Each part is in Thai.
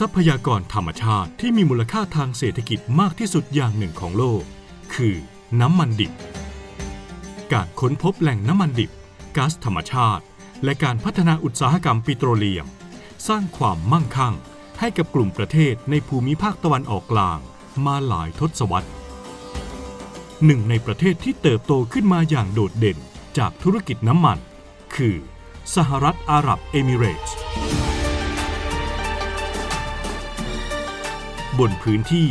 ทรัพยากรธรรมชาติที่มีมูลค่าทางเศรษฐกิจมากที่สุดอย่างหนึ่งของโลก คือน้ำมันดิบ การค้นพบแหล่งน้ำมันดิบก๊าซธรรมชาติ และการพัฒนาอุตสาหกรรมปิโตรเลียม สร้างความมั่งคั่ง ให้กับกลุ่มประเทศในภูมิภาคตะวันออกกลาง มาหลายทศวรรษหนึ่งในประเทศที่เติบโตขึ้นมาอย่างโดดเด่นจากธุรกิจน้ำมัน คือ สหรัฐอาหรับเอมิเรตส์ บนพื้นที่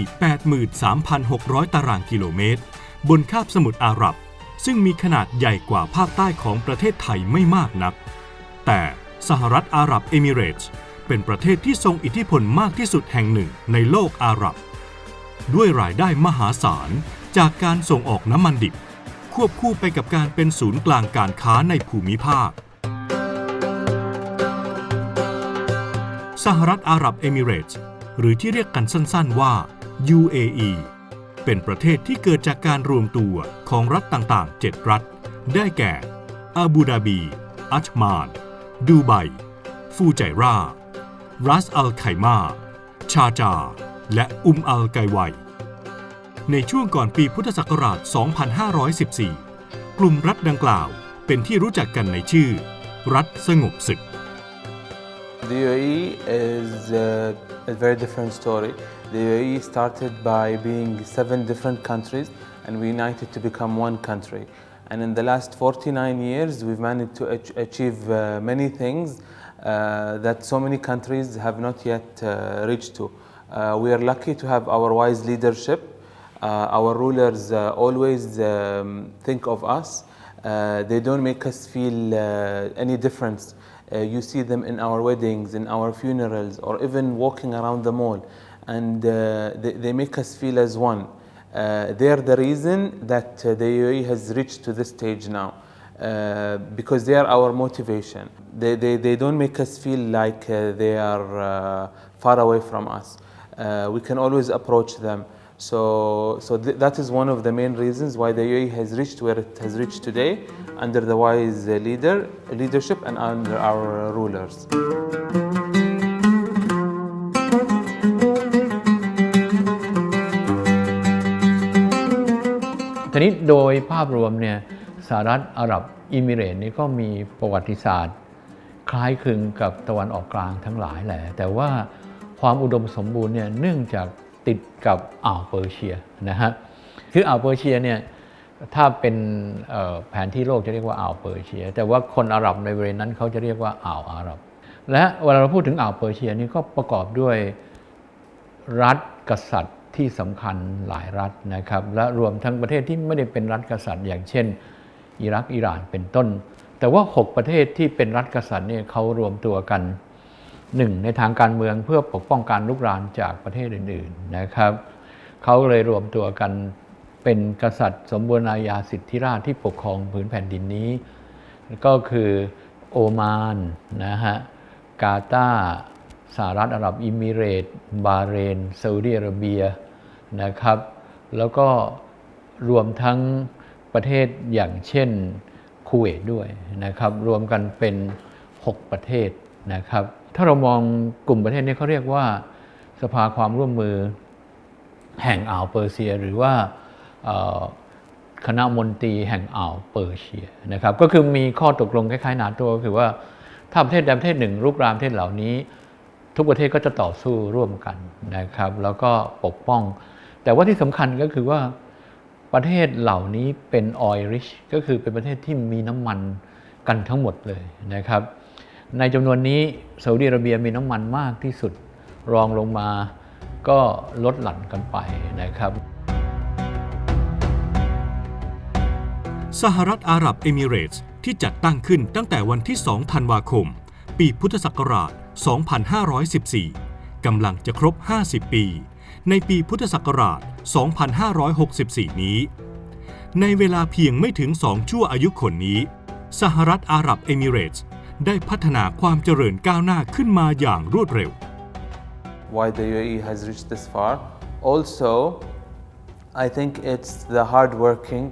83,600 ตารางกิโลเมตร บนคาบสมุทรอาหรับ ซึ่งมีขนาดใหญ่กว่าภาคใต้ของประเทศไทยไม่มากนัก แต่สหรัฐอาหรับเอมิเรตส์เป็นประเทศที่ทรงอิทธิพลมากที่สุดแห่งหนึ่งในโลกอาหรับ ด้วยรายได้มหาศาลจากการส่งออกน้ำมันดิบ ควบคู่ไปกับการเป็นศูนย์กลางการค้าในภูมิภาค สหรัฐอาหรับเอมิเรตส์ หรือที่เรียกกันสั้นๆว่า UAE เป็นประเทศที่เกิดจากการรวมตัวของรัฐต่างๆ 7 รัฐ ได้แก่อาบูดาบี อัจมาน ดูไบ ฟูไจรารัสอัลไคมา ชาจา และอุมอัลไกไว ในช่วงก่อนปีพุทธศักราช 2514 กลุ่มรัฐดังกล่าวเป็นที่รู้จักกันในชื่อ รัฐสงบศึก The UAE is uh, a very different story. The UAE started by being seven different countries and we united to become one country. And in the last 49 years, we've managed to ach- achieve uh, many things uh, that so many countries have not yet uh, reached to. Uh, we are lucky to have our wise leadership. Uh, our rulers uh, always um, think of us. Uh, they don't make us feel uh, any difference. Uh, you see them in our weddings, in our funerals, or even walking around the mall, and uh, they, they make us feel as one. Uh, they are the reason that uh, the UAE has reached to this stage now. Uh, because they are our motivation. They, they, they don't make us feel like uh, they are far away from us. We can always approach them. So, so th- that is one of the main reasons why the UAE has reached where it has reached today under the wise leader, leadership and under our rulers. ทีนี้โดยภาพรวมเนี่ยสหรัฐอาหรับอิมิเรตส์นี่ก็มีประวัติศาสตร์ คล้ายคลึงกับตะวันออกกลางทั้งหลายแหละ แต่ว่าความอุดมสมบูรณ์เนี่ยเนื่องจาก ติดกับอ่าวเปอร์เซียนะฮะคืออ่าวเปอร์เซียเนี่ยถ้าเป็นแผนที่โลกจะเรียกว่าอ่าวเปอร์เซีย แต่ว่าคนอาหรับในบริเวณนั้นเขาจะเรียกว่าอ่าวอาหรับ และเวลาเราพูดถึงอ่าวเปอร์เซียนี่ก็ประกอบด้วยรัฐกษัตริย์ที่สำคัญหลายรัฐนะครับ และรวมทั้งประเทศที่ไม่ได้เป็นรัฐกษัตริย์ อย่างเช่น อิรักอิหร่านเป็นต้น แต่ว่า 6 ประเทศที่เป็นรัฐกษัตริย์เนี่ยเขารวมตัวกัน หนึ่งในทางการเมืองเพื่อปกป้องการลุกรานจากประเทศอื่นๆนะครับเขาเลยรวมตัวกันเป็นกษัตริย์สมบูรณาญาสิทธิราชที่ปกครองผืนแผ่นดินนี้ ก็คือโอมานนะฮะกาตาร์สหรัฐอาหรับอิมิเรตส์บาเรนซาอุดิอาระเบียนะครับ แล้วก็รวมทั้งประเทศอย่างเช่นคูเวตด้วยนะครับ รวมกันเป็น 6 ประเทศนะครับ ถ้าเรามองกลุ่มประเทศนี้เขาเรียกว่าสภาความร่วมมือแห่งอ่าวเปอร์เซีย หรือว่าคณะมนตรีแห่งอ่าวเปอร์เซียนะครับก็คือมีข้อตกลงคล้ายๆนาโตก็คือว่าถ้าประเทศใดประเทศหนึ่งรุกรามประเทศเหล่านี้ ทุกประเทศก็จะต่อสู้ร่วมกันนะครับ แล้วก็ปกป้อง แต่ว่าที่สำคัญก็คือว่าประเทศเหล่านี้เป็น oil rich ก็คือเป็นประเทศที่มีน้ำมันกันทั้งหมดเลยนะครับ ในจำนวนนี้ซาอุดิอาระเบียมีน้ำมันมากที่สุดรองลงมาก็ลดหลั่นกันไปนะครับ สหรัฐอาหรับเอมิเรตส์ที่จัดตั้งขึ้นตั้งแต่วันที่ 2 ธันวาคม ปีพุทธศักราช 2514 กำลังจะครบ 50 ปี ในปีพุทธศักราช 2564 นี้ ในเวลาเพียงไม่ถึง2ชั่วอายุคนนี้ สหรัฐอาหรับเอมิเรตส์ ได้พัฒนาความเจริญก้าวหน้าขึ้นมาอย่างรวดเร็ว why the UAE has reached this far. Also, I think it's the hardworking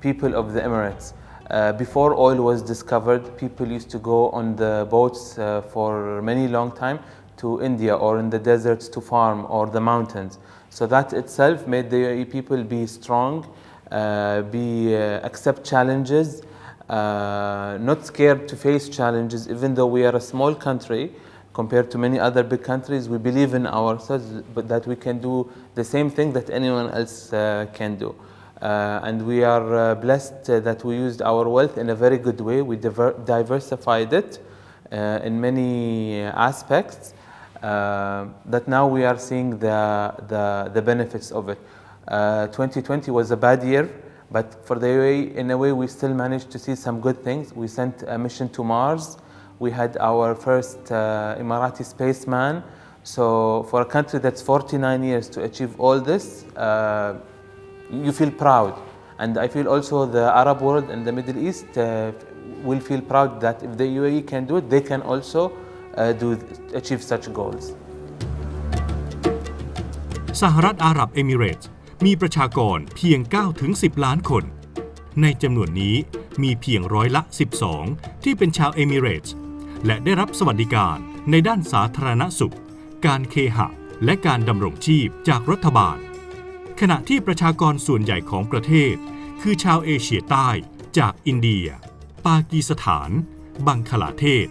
people of the Emirates. Uh, before oil was discovered, people used to go on the boats uh, for many long time to India or in the deserts to farm or the mountains. So that itself made the UAE people be strong, uh, be uh, accept challenges, uh, not scared to face challenges. Even though we are a small country, compared to many other big countries, we believe in ourselves, but that we can do the same thing that anyone else uh, can do. Uh, and we are uh, blessed uh, that we used our wealth in a very good way. We diver- diversified it uh, in many aspects. Uh, that now we are seeing the, the, the benefits of it. Uh, 2020 was a bad year, but for the UAE, in a way, we still managed to see some good things. We sent a mission to Mars. We had our first uh, Emirati spaceman. So, for a country that's 49 years to achieve all this, uh, you feel proud. And I feel also the Arab world and the Middle East uh, will feel proud that if the UAE can do it, they can also uh, do achieve such goals. สหรัฐอาหรับเอมิเรตส์ มีประชากรเพียง 9-10 ล้านคน ในจำนวนนี้มีเพียงร้อยละ 12 ที่เป็นชาวเอมิเรตส์และได้รับสวัสดิการในด้านสาธารณสุข การเคหะ และการดำรงชีพจากรัฐบาล ขณะที่ประชากรส่วนใหญ่ของประเทศ คือชาวเอเชียใต้จากอินเดีย ปากีสถาน บังคลาเทศ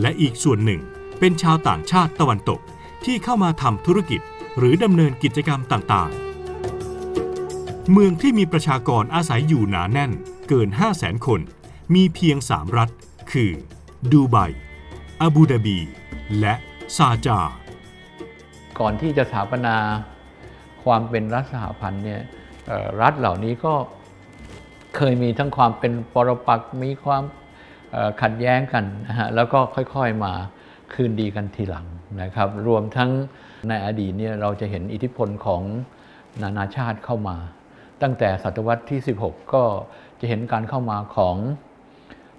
และอีกส่วนหนึ่งเป็นชาวต่างชาติตะวันตกที่เข้ามาทำธุรกิจหรือดำเนินกิจกรรมต่างๆ เมืองที่มีประชากรอาศัยอยู่หนาแน่นเกิน 5 0 0แสนคน มีเพียง 3 รัฐ คือ ดูไบอาบูดาบี และซาจา ก่อนที่จะสถาปนาความเป็นรัฐสหพันธ์เนี่ยรัฐเหล่านี้ก็เคยมีทั้งความเป็นปรปักมีความขัดแย้งกันนะฮะแล้วก็ค่อยๆมาคืนดีกันทีหลังนะครับ รวมทั้งในอดีตเนี่ยเราจะเห็นอิทธิพลของนานาชาติเข้ามา ตั้งแต่ศตวรรษที่ 16 ก็จะเห็นการเข้ามาของ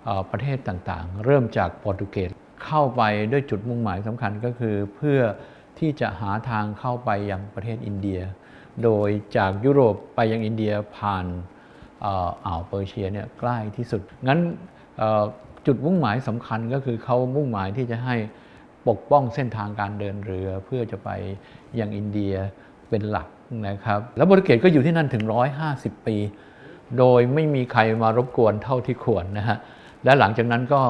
อประเทศต่างๆ เริ่มจากโปรตุเกสเข้าไปด้วยจุดมุ่งหมายสำคัญก็คือเพื่อที่จะหาทางเข้าไปยังประเทศอินเดีย โดยจากยุโรปไปยังอินเดียผ่านอ่าวเปอร์เซียเนี่ยใกล้ที่สุด งั้นจุดมุ่งหมายสำคัญก็คือเขามุ่งหมายที่จะให้ปกป้องเส้นทางการเดินเรือเพื่อจะไปยังอินเดียเป็นหลัก นะครับแล้วโปรตุเกสก็อยู่ที่นั่นถึง 150 ปี โดยไม่มีใครมารบกวนเท่าที่ควรนะฮะและหลังจากนั้นก็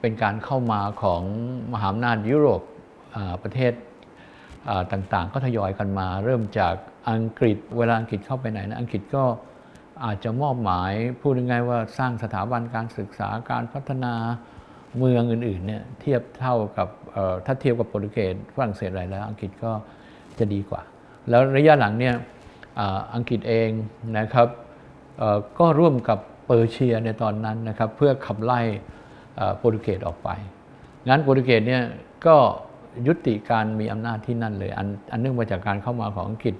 เป็นการเข้ามาของมหาอำนาจยุโรปประเทศต่างๆ ก็ทยอยกันมา เริ่มจากอังกฤษเวลาอังกฤษเข้าไปไหนนะอังกฤษก็อาจจะมอบหมายพูดง่ายๆว่าสร้างสถาบันการศึกษาการพัฒนาเมืองอื่นๆเนี่ยเทียบเท่ากับถ้าเทียบกับโปรตุเกสฝรั่งเศสอะไรแล้ว อังกฤษก็จะดีกว่า แล้วระยะหลังเนี่ยอังกฤษเองนะครับก็ร่วมกับเปอร์เซียในตอนนั้นนะครับเพื่อขับไล่โปรตุเกสออกไปงั้นโปรตุเกสเนี่ยก็ยุติการมีอำนาจที่นั่นเลย อันอันเนื่องมาจากการเข้ามาของอังกฤษ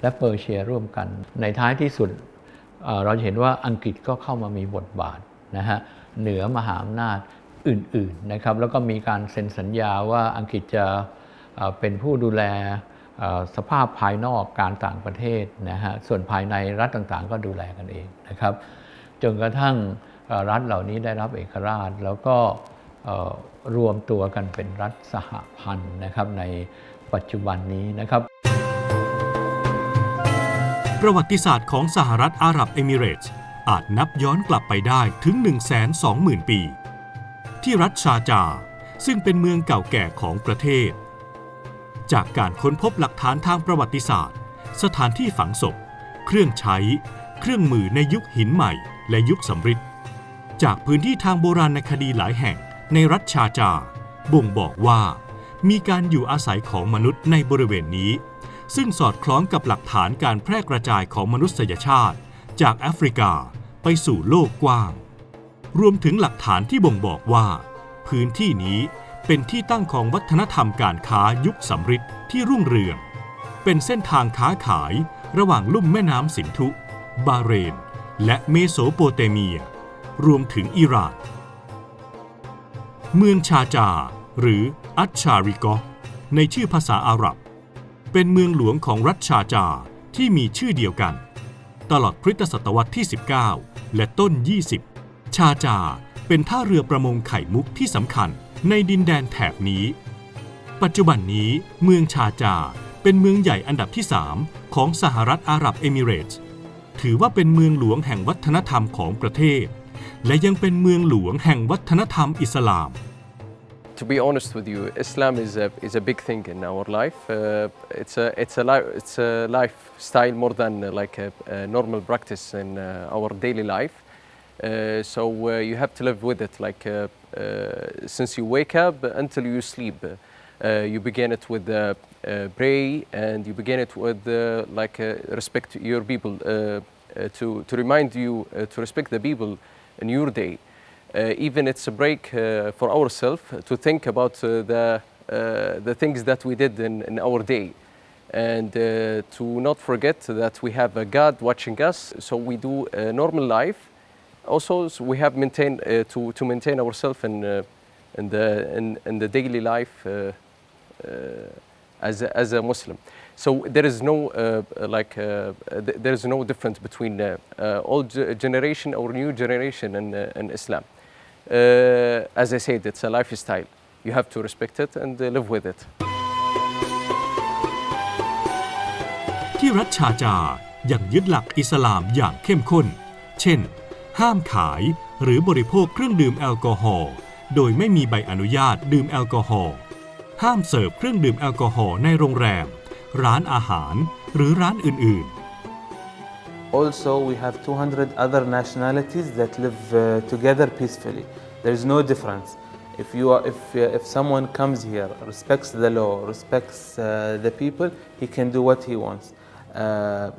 และเปอร์เซียร่วมกัน ในท้ายที่สุดเราจะเห็นว่าอังกฤษก็เข้ามามีบทบาทนะฮะเหนือมหาอำนาจอื่นๆนะครับแล้วก็มีการเซ็นสัญญาว่าอังกฤษจะเป็นผู้ดูแล สภาพภายนอกการต่างประเทศนะฮะส่วนภายในรัฐต่างๆ ก็ดูแลกันเองนะครับ จนกระทั่งรัฐเหล่านี้ได้รับเอกราช แล้วก็รวมตัวกันเป็นรัฐสหพันธ์นะครับในปัจจุบันนี้นะครับ ประวัติศาสตร์ของสหรัฐอาหรับเอมิเรตส์อาจนับย้อนกลับไปได้ถึง 120,000 ปี ที่รัฐชาจา ซึ่งเป็นเมืองเก่าแก่ของประเทศ จากการค้นพบหลักฐานทางประวัติศาสตร์ สถานที่ฝังศพ เครื่องใช้ เครื่องมือในยุคหินใหม่ และยุคสำริดจากพื้นที่ทางโบราณคดีหลายแห่งในรัฐชาจาร์บ่งบอกว่า มีการอยู่อาศัยของมนุษย์ในบริเวณนี้ ซึ่งสอดคล้องกับหลักฐานการแพร่กระจายของมนุษยชาติ จากแอฟริกาไปสู่โลกกว้าง รวมถึงหลักฐานที่บ่งบอกว่า พื้นที่นี้ เป็นที่ตั้งของวัฒนธรรมการค้ายุคสำริดที่รุ่งเรือง เป็นเส้นทางค้าขายระหว่างลุ่มแม่น้ำสินธุ บาเรน และเมโสโปเตเมีย รวมถึงอิหร่าน เมืองชาจา หรืออัชชาริกอในชื่อภาษาอาหรับ เป็นเมืองหลวงของรัฐชาจาที่มีชื่อเดียวกัน ตลอดคริสตศตวรรษที่ 19 และต้น 20 ชาจาเป็นท่าเรือประมงไข่มุกที่สำคัญ ในดินแดนแถบนี้ ปัจจุบันนี้เมืองชาจาเป็นเมืองใหญ่อันดับที่ 3 ของสหรัฐอาหรับเอมิเรตส์ถือว่าเป็นเมืองหลวงแห่งวัฒนธรรมของประเทศ และยังเป็นเมืองหลวงแห่งวัฒนธรรมอิสลาม To be honest with you, Islam is a, is a big thing in our life. Uh, it's a it's a li- it's a lifestyle more than uh, like a, a normal practice in uh, our daily life. Uh, so uh, you have to live with it, like uh, uh, since you wake up until you sleep. Uh, you begin it with uh, uh, pray, and you begin it with uh, like uh, respect your people uh, uh, to to remind you uh, to respect the people in your day uh, even it's a break uh, for ourselves to think about uh, the, uh, the things that we did in, in our day and uh, to not forget that we have a God watching us. So we do a normal life Also, so we have maintain, uh, to, to maintain ourselves in, uh, in, the, in, in the daily life uh, uh, as, a, as a Muslim. So there is no uh, like uh, th- there is no difference between uh, uh, old ge- generation or new generation in, uh, in Islam. Uh, as I said, it's a lifestyle. You have to respect it and uh, live with it. ที่รัฐชาจายังยึดหลักอิสลามอย่างเข้มข้น เช่น ห้ามขายหรือบริโภคเครื่องดื่มแอลกอฮอล์โดยไม่มีใบอนุญาตดื่มแอลกอฮอล์ห้ามเสิร์ฟเครื่องดื่มแอลกอฮอล์ในโรงแรม ร้านอาหาร หรือร้านอื่น ๆ Also, we have 200 other nationalities that live uh, together peacefully. There is no difference. If you are, if uh, if someone comes here, respects the law, respects uh, the people, he can do what he wants. Uh,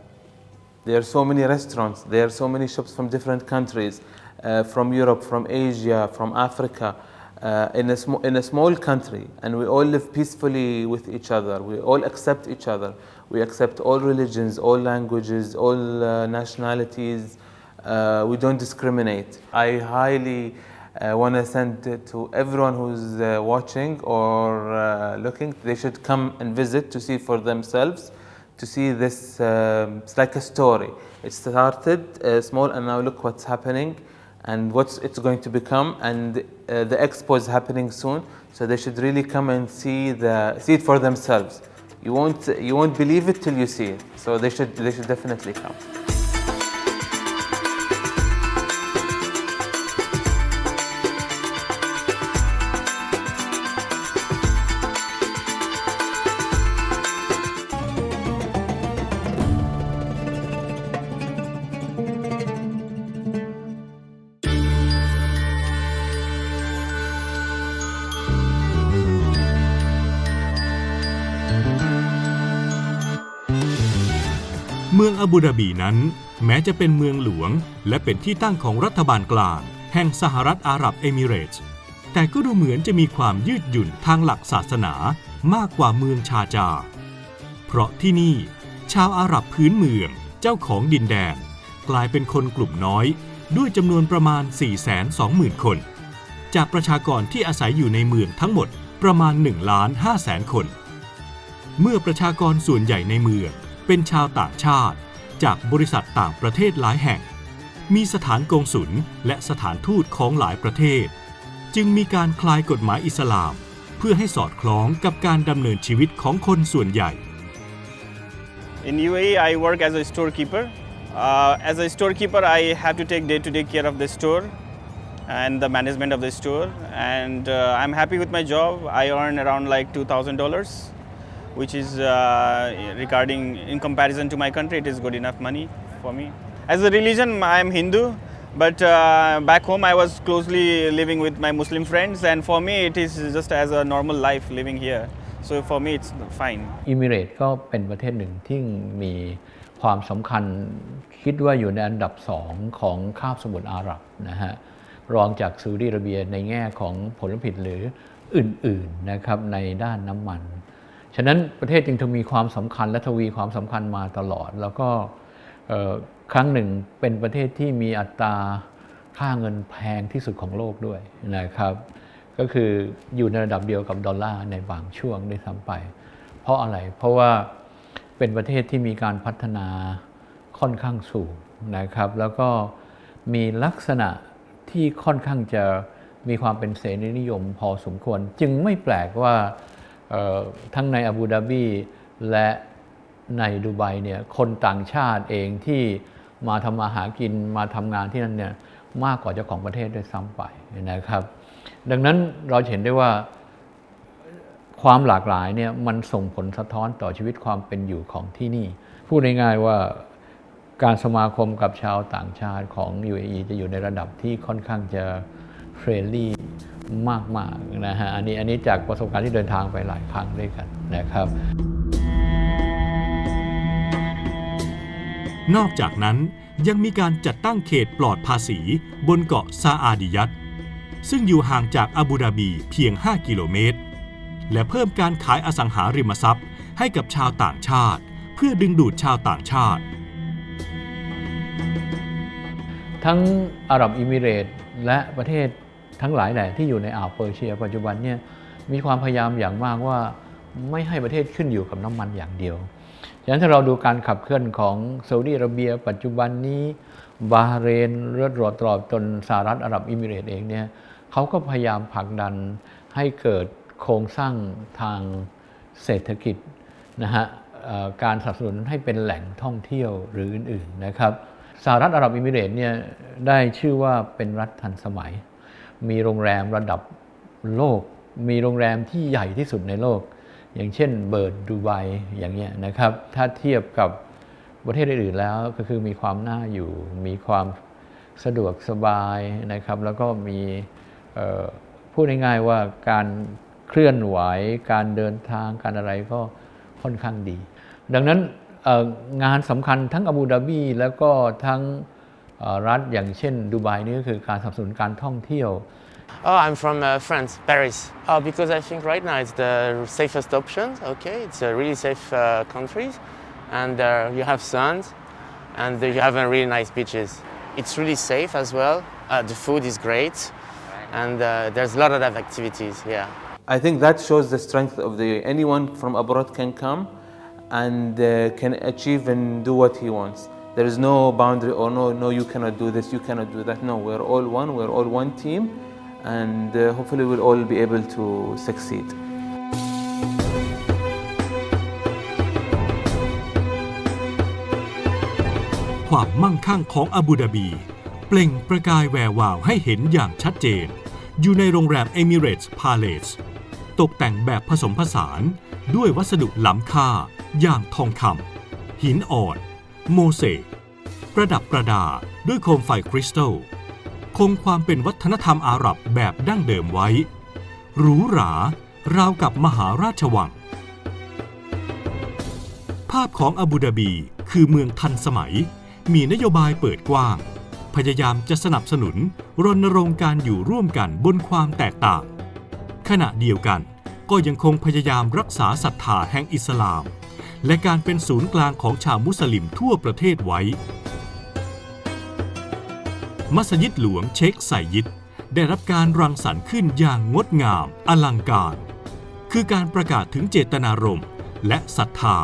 there are so many restaurants. There are so many shops from different countries, uh, from Europe, from Asia, from Africa. Uh, in, a sm- in a small country, and we all live peacefully with each other. We all accept each other. We accept all religions, all languages, all uh, nationalities. Uh, we don't discriminate. I highly uh, want to send to everyone who's uh, watching or looking. They should come and visit to see for themselves, to see this. Um, it's like a story. It started uh, small, and now look what's happening and what it's going to become. And uh, the expo is happening soon, so they should really come and see the see it for themselves. You won't you won't believe it till you see it. So they should they should definitely come. บูดาบีนั้น แม้จะเป็นเมืองหลวง และเป็นที่ตั้งของรัฐบาลกลาง แห่งสหรัฐอาหรับเอมิเรตส์แต่ก็ดูเหมือนจะมีความยืดหยุ่นทางหลักศาสนามากกว่าเมืองชาจา เพราะที่นี่ ชาวอาหรับพื้นเมืองเจ้าของดินแดน กลายเป็นคนกลุ่มน้อย ด้วยจำนวนประมาณ 420,000 คน จากประชากรที่อาศัยอยู่ในเมืองทั้งหมดประมาณ1ล้าน5แสนคน เมื่อประชากรส่วนใหญ่ในเมืองเป็นชาวต่างชาติ จากบริษัทต่างประเทศหลายแห่ง มีสถานกงสุลและสถานทูตของหลายประเทศ จึงมีการคลายกฎหมายอิสลาม เพื่อให้สอดคล้องกับการดำเนินชีวิตของคนส่วนใหญ่ In UAE, I work as a storekeeper. Uh, as a storekeeper, I have to take day-to-day care of the store and the management of the store. And uh, I'm happy with my job. I earn around like two thousand dollars, which is uh, regarding in comparison to my country, it is good enough money for me. As a religion, I am Hindu. But uh, back home, I was closely living with my Muslim friends, and for me, it is just as a normal life living here. So for me, it's fine. อิมิเรตก็เป็นประเทศหนึ่งที่มีความสำคัญคิดว่าอยู่ในอันดับสองของคาบสมุทรอาหรับนะฮะรองจากซาอุดิอาระเบียในแง่ของผลผลิตหรืออื่นๆนะครับในด้านน้ำมัน ฉะนั้นประเทศจึงทวีความสำคัญและทวีความสำคัญมาตลอด แล้วก็ครั้งหนึ่งเป็นประเทศที่มีอัตราค่าเงินแพงที่สุดของโลกด้วยนะครับ ก็คืออยู่ในระดับเดียวกับดอลลาร์ในบางช่วงได้วยซ้ำไป เพราะอะไรเพราะว่าเป็นประเทศที่มีการพัฒนาค่อนข้างสูงนะครับ แล้วก็มีลักษณะที่ค่อนข้างจะมีความเป็นเสรีนิยมพอสมควร จึงไม่แปลกว่า ทั้งในอาบูดาบีและในดูไบเนี่ยคนต่างชาติเองที่มาทำมาหากินมาทำงานที่นั่นเนี่ยมากกว่าเจ้าของประเทศด้วยซ้ำไปนะครับ ดังนั้นเราเห็นได้ว่าความหลากหลายเนี่ยมันส่งผลสะท้อนต่อชีวิตความเป็นอยู่ของที่นี่ พูดง่ายๆว่าการสมาคมกับชาวต่างชาติของ UAE จะอยู่ในระดับที่ค่อนข้างจะเฟรนลี่ มากๆนะฮะอันนี้อันนี้จากประสบการณ์ที่เดินทางไปหลายครั้งด้วยกันนะครับ นอกจากนั้นยังมีการจัดตั้งเขตปลอดภาษีบนเกาะซาอาดิยัตซึ่งอยู่ห่างจากอาบูดาบีเพียง 5 กิโลเมตร และเพิ่มการขายอสังหาริมทรัพย์ ให้กับชาวต่างชาติ เพื่อดึงดูดชาวต่างชาติ ทั้งอาหรับอิมิเรตส์และประเทศ ทั้งหลายแหล่ที่อยู่ในอ่าวเปอร์เซีย ปัจจุบันเนี่ยมีความพยายามอย่างมากว่าไม่ให้ประเทศขึ้นอยู่กับน้ำมันอย่างเดียว ฉะนั้นถ้าเราดูการขับเคลื่อนของซาอุดีอาระเบีย ปัจจุบันนี้บาเรนเลือดรอตรอบจนสหรัฐอาหรับอิมิเรตส์เองเนี่ยเขาก็พยายามผลักดันให้เกิดโครงสร้างทางเศรษฐกิจนะฮะการสนับสนุนให้เป็นแหล่งท่องเที่ยวหรืออื่นๆนะครับสหรัฐอาหรับอิมิเรตส์เนี่ยได้ชื่อว่าเป็นรัฐทันสมัย มีโรงแรมระดับโลก มีโรงแรมที่ใหญ่ที่สุดในโลก อย่างเช่นเบิร์ดดูไบอย่างเงี้ยนะครับ ถ้าเทียบกับประเทศอื่นๆแล้วก็คือมีความน่าอยู่ มีความสะดวกสบายนะครับ แล้วก็มีพูดง่ายๆว่าการเคลื่อนไหว การเดินทางการอะไรก็ค่อนข้างดี ดังนั้นงานสำคัญทั้งอาบูดาบีแล้วก็ทั้ง รัฐอย่างเช่นดูไบนี่ก็คือการสนับสนุนการท่องเที่ยว Oh, I'm from uh, France, Paris. Oh, because I think right now it's the safest option. Okay, it's a really safe uh, country, and uh, you have sun, and you have uh, really nice beaches. It's really safe as well. Uh, the food is great, and uh, there's a lot of activities here. I think that shows the strength of the anyone from abroad can come and uh, can achieve and do what he wants. There is no boundary or no no you cannot do this, you cannot do that. No, we're all one, we're all one team and uh, hopefully we'll all be able to succeed. ความมั่งคั่งของอาบูดาบี เปล่งประกายแวววาวให้เห็นอย่างชัดเจน อยู่ในโรงแรมเอมิเรตส์พาเลสตกแต่งแบบผสมผสาน ด้วยวัสดุล้ำค่า อย่างทองคำหินอ่อน โมเสกประดับประดาด้วยโคมไฟคริสตัล คงความเป็นวัฒนธรรมอาหรับแบบดั้งเดิมไว้ หรูหราราวกับมหาราชวัง ภาพของอาบูดาบีคือเมืองทันสมัย มีนโยบายเปิดกว้าง พยายามจะสนับสนุนรณรงค์การอยู่ร่วมกันบนความแตกต่าง ขณะเดียวกันก็ยังคงพยายามรักษาศรัทธาแห่งอิสลาม และการเป็นศูนย์กลางของชาวมุสลิมทั่วประเทศไว้ มัสยิดหลวงเชคไซยิดได้รับการรังสรรค์ขึ้นอย่างงดงาม อลังการ คือการประกาศถึงเจตนารมณ์และศรัทธา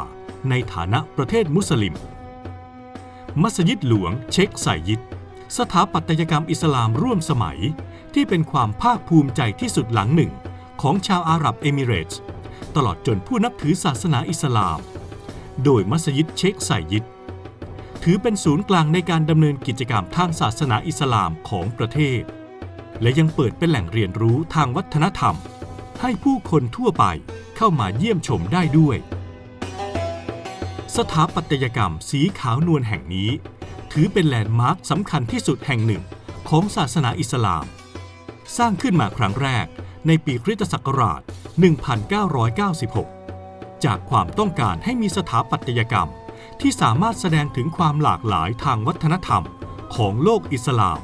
ในฐานะประเทศมุสลิม มัสยิดหลวงเชคไซยิดสถาปัตยกรรมอิสลามร่วมสมัย ที่เป็นความภาคภูมิใจที่สุดหลังหนึ่ง ของชาวอาหรับเอมิเรตส์ ตลอดจนผู้นับถือศาสนาอิสลาม โดยมัสยิดเชคไซยิดถือเป็นศูนย์กลางในการดำเนินกิจกรรมทางศาสนาอิสลามของประเทศ และยังเปิดเป็นแหล่งเรียนรู้ทางวัฒนธรรม ให้ผู้คนทั่วไปเข้ามาเยี่ยมชมได้ด้วย สถาปัตยกรรมสีขาวนวลแห่งนี้ ถือเป็นแลนด์มาร์คสำคัญที่สุดแห่งหนึ่งของศาสนาอิสลาม สร้างขึ้นมาครั้งแรกในปีคริสตศักราช 1996 จากความต้องการให้มีสถาปัตยกรรม ที่สามารถแสดงถึงความหลากหลายทางวัฒนธรรม ของโลกอิสลาม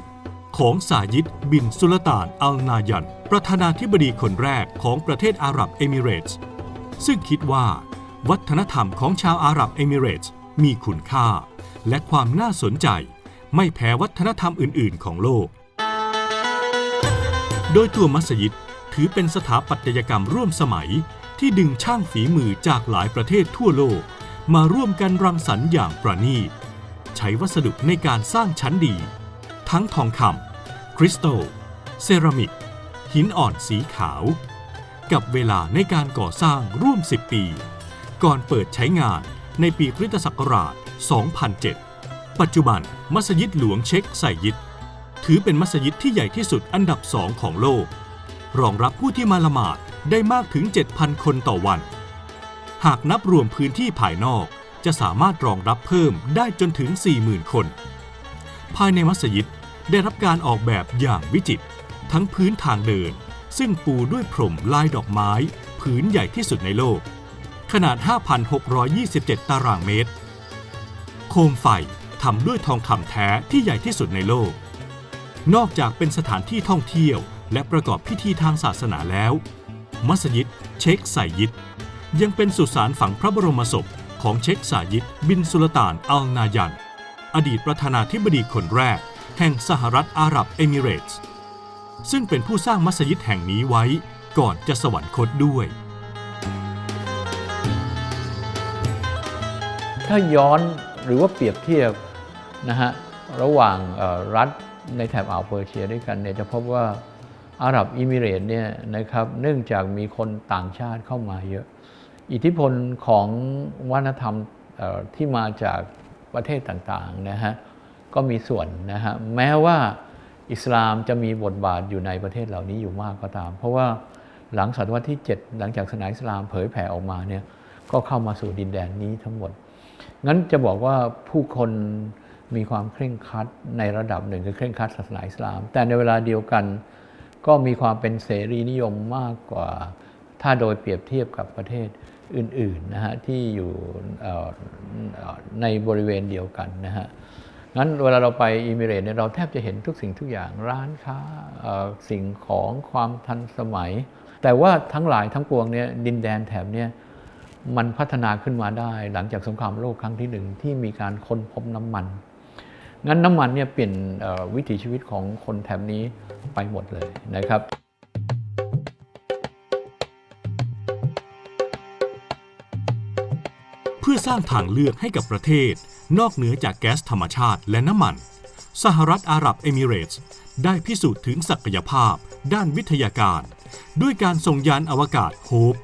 ของซายิดบินสุลต่านอัลนายัน ประธานาธิบดีคนแรกของประเทศอาหรับเอมิเรตส์ซึ่งคิดว่า วัฒนธรรมของชาวอาหรับเอมิเรตส์มีคุณค่า และความน่าสนใจ ไม่แพ้วัฒนธรรมอื่น ๆ ของโลก โดยตัวมัสยิดถือเป็นสถาปัตยกรรมร่วมสมัย ที่ดึงช่างฝีมือจากหลายประเทศทั่วโลก มาร่วมกันรังสรรค์อย่างประณีต ใช้วัสดุในการสร้างชั้นดี ทั้งทองคำคริสตัล เซรามิก หินอ่อนสีขาว กับเวลาในการก่อสร้างร่วม 10 ปี ก่อนเปิดใช้งานในปีคริสตศักราช 2007 ปัจจุบันมัสยิดหลวงเช็คไซยิดถือเป็นมัสยิดที่ใหญ่ที่สุดอันดับสองของโลก รองรับผู้ที่มาละหมาด ได้มากถึง 7,000 คนต่อวัน หากนับรวมพื้นที่ภายนอกจะสามารถรองรับเพิ่มได้จนถึง 40,000 คน ภายในมัสยิดได้รับการออกแบบอย่างวิจิตรทั้งพื้นทางเดิน ซึ่งปูด้วยพรมลายดอกไม้ ผืนใหญ่ที่สุดในโลก ขนาด 5,627 ตารางเมตร โคมไฟทำด้วยทองคำแท้ที่ใหญ่ที่สุดในโลก นอกจากเป็นสถานที่ท่องเที่ยว และประกอบพิธีทางศาสนาแล้ว มัสยิด เชคไซยิดยังเป็นสุสานฝังพระบรมศพของเชคซายิดบินสุลต่านอัลนายัน อดีตประธานาธิบดีคนแรก แห่งสหรัฐอาหรับเอมิเรตส์ ซึ่งเป็นผู้สร้างมัสยิดแห่งนี้ไว้ก่อนจะสวรรคตด้วย ถ้าย้อนหรือว่าเปรียบเทียบนะฮะ ระหว่างรัฐในแถบอ่าวเปอร์เซียด้วยกันเนี่ยจะพบว่า อาหรับอิมิเรตส์เนี่ยนะครับเนื่องจากมีคนต่างชาติเข้ามาเยอะ อิทธิพลของวัฒนธรรมที่มาจากประเทศต่างๆนะฮะก็มีส่วนนะฮะแม้ว่าอิสลามจะมีบทบาทอยู่ในประเทศเหล่านี้อยู่มากก็ตาม เพราะว่าหลังศตวรรษที่ 7 หลังจากศาสนาอิสลามเผยแผ่ออกมาเนี่ยก็เข้ามาสู่ดินแดนนี้ทั้งหมด งั้นจะบอกว่าผู้คนมีความเคร่งครัดในระดับหนึ่งคือเคร่งครัดศาสนาอิสลาม แต่ในเวลาเดียวกัน ก็มีความเป็นเสรีนิยมมากกว่า ถ้าโดยเปรียบเทียบกับประเทศอื่นๆนะฮะที่อยู่ในบริเวณเดียวกันนะฮะงั้นเวลาเราไปอิมิเรตเนี่ยเราแทบจะเห็นทุกสิ่งทุกอย่างร้านค้าสิ่งของความทันสมัย แต่ว่าทั้งหลายทั้งปวงเนี่ยดินแดนแถบเนี่ยมันพัฒนาขึ้นมาได้หลังจากสงครามโลกครั้งที่หนึ่งที่มีการค้นพบน้ำมัน งั้นน้ำมันเนี่ยเปลี่ยนวิถีชีวิตของคนแถบนี้ไปหมดเลยนะครับเพื่อสร้างทางเลือกให้กับประเทศ นอกเหนือจากแก๊สธรรมชาติและน้ำมัน สหรัฐอาหรับเอมิเรตส์ ได้พิสูจน์ถึงศักยภาพ ด้านวิทยาการ ด้วยการส่งยานอวกาศโฮป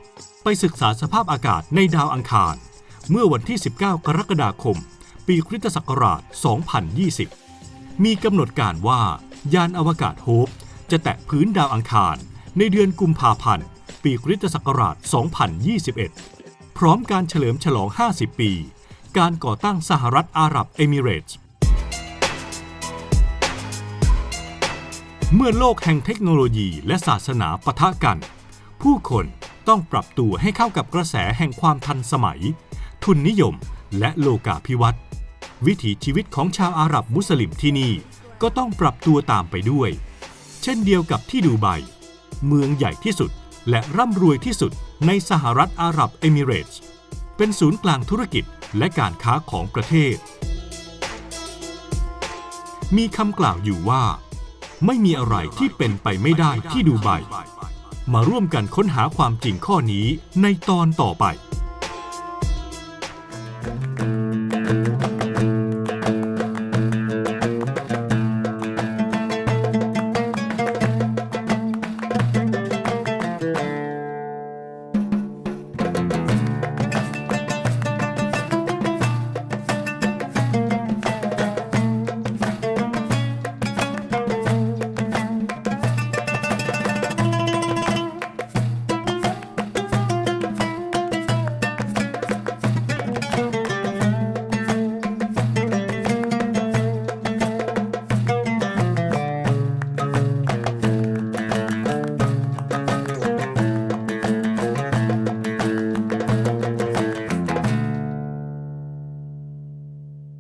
ไปศึกษาสภาพอากาศในดาวอังคาร เมื่อวันที่ 19 กรกฎาคม ปีคริสตศักราช 2020 มีกำหนดการว่ายานอวกาศโฮปจะแตะพื้นดาวอังคาร ในเดือนกุมภาพันธ์ ปีคริสตศักราช 2021 พร้อมการเฉลิมฉลอง 50 ปี การก่อตั้งสหรัฐอาหรับเอมิเรตส์เมื่อโลกแห่งเทคโนโลยีและศาสนาปะทะกัน ผู้คนต้องปรับตัวให้เข้ากับกระแสแห่งความทันสมัย ทุนนิยมและโลกาภิวัตน์ วิถีชีวิตของชาวอาหรับมุสลิมที่นี่ก็ต้องปรับตัวตามไปด้วย เช่นเดียวกับที่ดูไบเมืองใหญ่ที่สุดและร่ำรวยที่สุดในสหรัฐอาหรับเอมิเรตส์เป็นศูนย์กลางธุรกิจและการค้าของประเทศ มีคำกล่าวอยู่ว่า ไม่มีอะไรที่เป็นไปไม่ได้ที่ดูไบมาร่วมกันค้นหาความจริงข้อนี้ในตอนต่อไป